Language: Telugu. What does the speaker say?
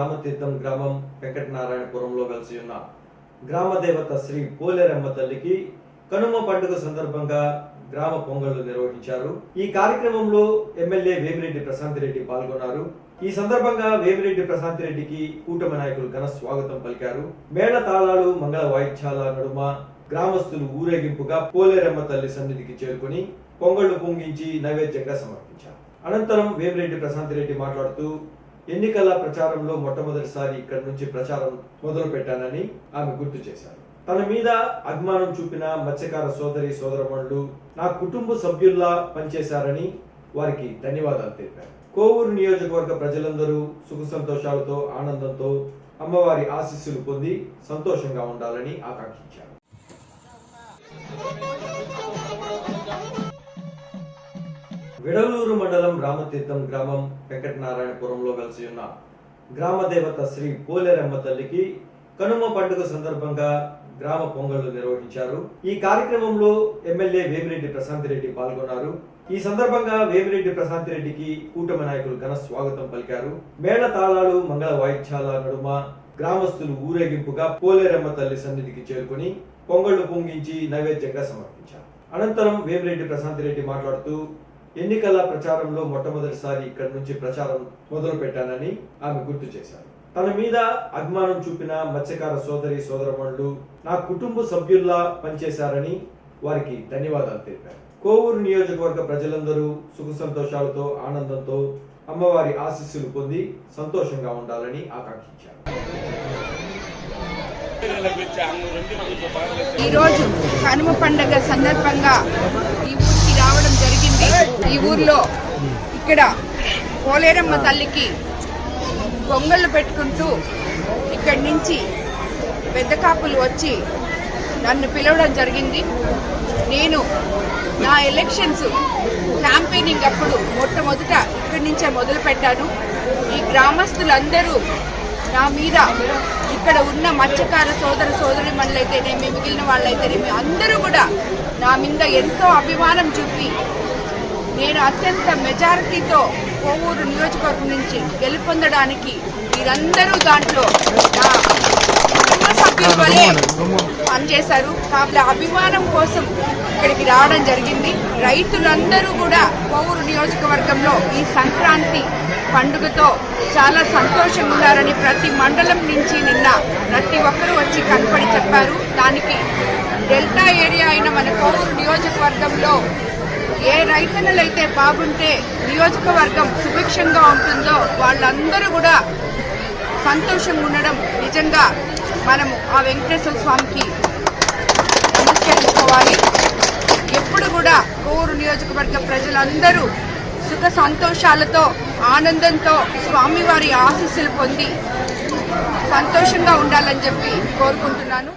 రామతీర్థం గ్రామం వెంకటనారాయణపురంలో కలిసి ఉన్న గ్రామ దేవత శ్రీ పోలేరమ్మ తల్లికి కనుమ పండుగ సందర్భంగా గ్రామ పొంగళ్ళు నిర్వహించారు. ఈ కార్యక్రమంలో ఎమ్మెల్యే వేమిరెడ్డి ప్రశాంత్ రెడ్డి పాల్గొన్నారు. ఈ సందర్భంగా వేమిరెడ్డి ప్రశాంత్ రెడ్డికి కూటమి నాయకులు ఘన స్వాగతం పలికారు. మేళ తాళాలు మంగళ వాయిద్యాల నడుమ గ్రామస్తులు ఊరేగింపుగా పోలేరమ్మ తల్లి సన్నిధికి చేరుకుని పొంగళ్ళు పొంగించి నైవేద్యంగా సమర్పించారు. అనంతరం వేమిరెడ్డి ప్రశాంత్ రెడ్డి మాట్లాడుతూ ఎన్నికల ప్రచారంలో మొట్టమొదటిసారి ఇక్కడి నుంచి ప్రచారం మొదలు పెట్టానని ఆమె గుర్తు చేశారు. తన మీద అభిమానం చూపిన మత్స్యకార సోదరి సోదరమణులు నా కుటుంబ సభ్యుల్లా పనిచేశారని వారికి ధన్యవాదాలు తెలిపారు. కోవూరు నియోజకవర్గ ప్రజలందరూ సుఖ సంతోషాలతో ఆనందంతో అమ్మవారి ఆశీస్సులు పొంది సంతోషంగా ఉండాలని ఆకాంక్షించారు. విడలూరు మండలం రామతీర్థం గ్రామం వెంకటనారాయణపురంలో కలిసి ఉన్న గ్రామ దేవత శ్రీ పోలేరమ్మ తల్లికి కనుమ పండుగ సందర్భంగా గ్రామ పొంగళ్ళు నిర్వహించారు. ఈ కార్యక్రమంలో ఎమ్మెల్యే వేమిరెడ్డి ప్రశాంత్ రెడ్డి పాల్గొన్నారు. ఈ సందర్భంగా వేమిరెడ్డి ప్రశాంత్ రెడ్డికి కూటమి నాయకులు ఘన స్వాగతం పలికారు. మేళ తాళాలు మంగళ వాయిద్యాల నడుమ గ్రామస్తులు ఊరేగింపుగా పోలేరమ్మ తల్లి సన్నిధికి చేరుకుని పొంగళ్ళు పొంగించి నైవేద్యంగా సమర్పించారు. అనంతరం వేమిరెడ్డి ప్రశాంత్ రెడ్డి మాట్లాడుతూ ఎన్నికల ప్రచారంలో మొట్టమొదటిసారి ఇక్కడి నుంచి ప్రచారం మొదలు పెట్టానని ఆమె గుర్తు చేశారు. తన మీద అభిమానం చూపిన మత్స్యకార సోదరి సోదరమణులు నా కుటుంబ సభ్యుల్లా పనిచేశారని వారికి ధన్యవాదాలు తెలిపారు. కోవూరు నియోజకవర్గ ప్రజలందరూ సుఖ సంతోషాలతో ఆనందంతో అమ్మవారి ఆశీస్సులు పొంది సంతోషంగా ఉండాలని ఆకాంక్షించారు. ఈరోజు కనుమ పండుగ సందర్భంగా ఈ ఈ ఊర్లో ఇక్కడ పోలేరమ్మ తల్లికి పొంగళ్ళు పెట్టుకుంటూ ఇక్కడి నుంచి పెద్ద కాపులు వచ్చి నన్ను పిలవడం జరిగింది. నేను నా ఎలక్షన్స్ క్యాంపెయినింగ్ అప్పుడు మొట్టమొదట ఇక్కడి నుంచే మొదలు పెట్టాను ఈ గ్రామస్తులందరూ నా మీద ఇక్కడ ఉన్న మత్స్యకార సోదర సోదరి అయితేనేమి మిగిలిన వాళ్ళైతేనేమి అందరూ కూడా నా మీద ఎంతో అభిమానం చూపి నేను అత్యంత మెజారిటీతో కోవూరు నియోజకవర్గం నుంచి గెలుపొందడానికి మీరందరూ దాంట్లో సభ్యుల వలె పనిచేశారు. కాబట్టి అభిమానం కోసం ఇక్కడికి రావడం జరిగింది. రైతులందరూ కూడా కోవూరు నియోజకవర్గంలో ఈ సంక్రాంతి పండుగతో చాలా సంతోషంగా ఉన్నారని ప్రతి మండలం నుంచి నిన్న ప్రతి ఒక్కరూ వచ్చి కనపడి చెప్పారు. దానికి డెల్టా ఏరియా అయిన మన కోవూరు నియోజకవర్గంలో ఏ రైతన్నలైతే బాగుంటే నియోజకవర్గం సుభిక్షంగా ఉంటుందో వాళ్ళందరూ కూడా సంతోషంగా ఉండడం నిజంగా మనము ఆ వెంకటేశ్వర స్వామికి నమస్కరించుకోవాలి. ఎప్పుడు కూడా కోరు నియోజకవర్గ ప్రజలందరూ సుఖ సంతోషాలతో ఆనందంతో స్వామివారి ఆశీస్సులు పొంది సంతోషంగా ఉండాలని చెప్పి కోరుకుంటున్నాను.